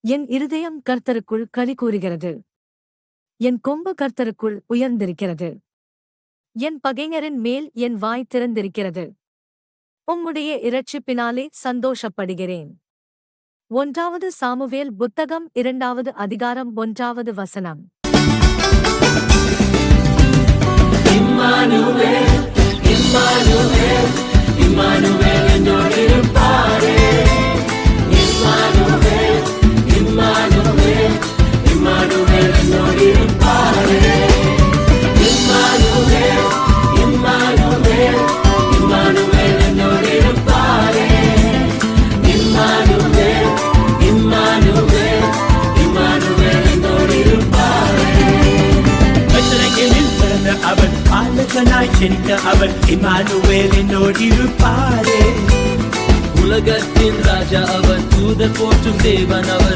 என் இருதயம் கர்த்தருக்குள் களி கூறுகிறது. என் கொம்பு கர்த்தருக்குள் உயர்ந்திருக்கிறது. என் பகைஞரின் மேல் என் வாய் திறந்திருக்கிறது. உம்முடைய இரட்சிப்பினாலே சந்தோஷப்படுகிறேன். ஒன்றாவது சாமுவேல் புத்தகம் இரண்டாவது அதிகாரம் ஒன்றாவது வசனம். பாலகனாய் ஜெனித்த அவர் இமானுவேல் என்னோடு இருப்பாரே உலகத்தின் ராஜா அவர் தூத போற்றும் தேவன் அவர்.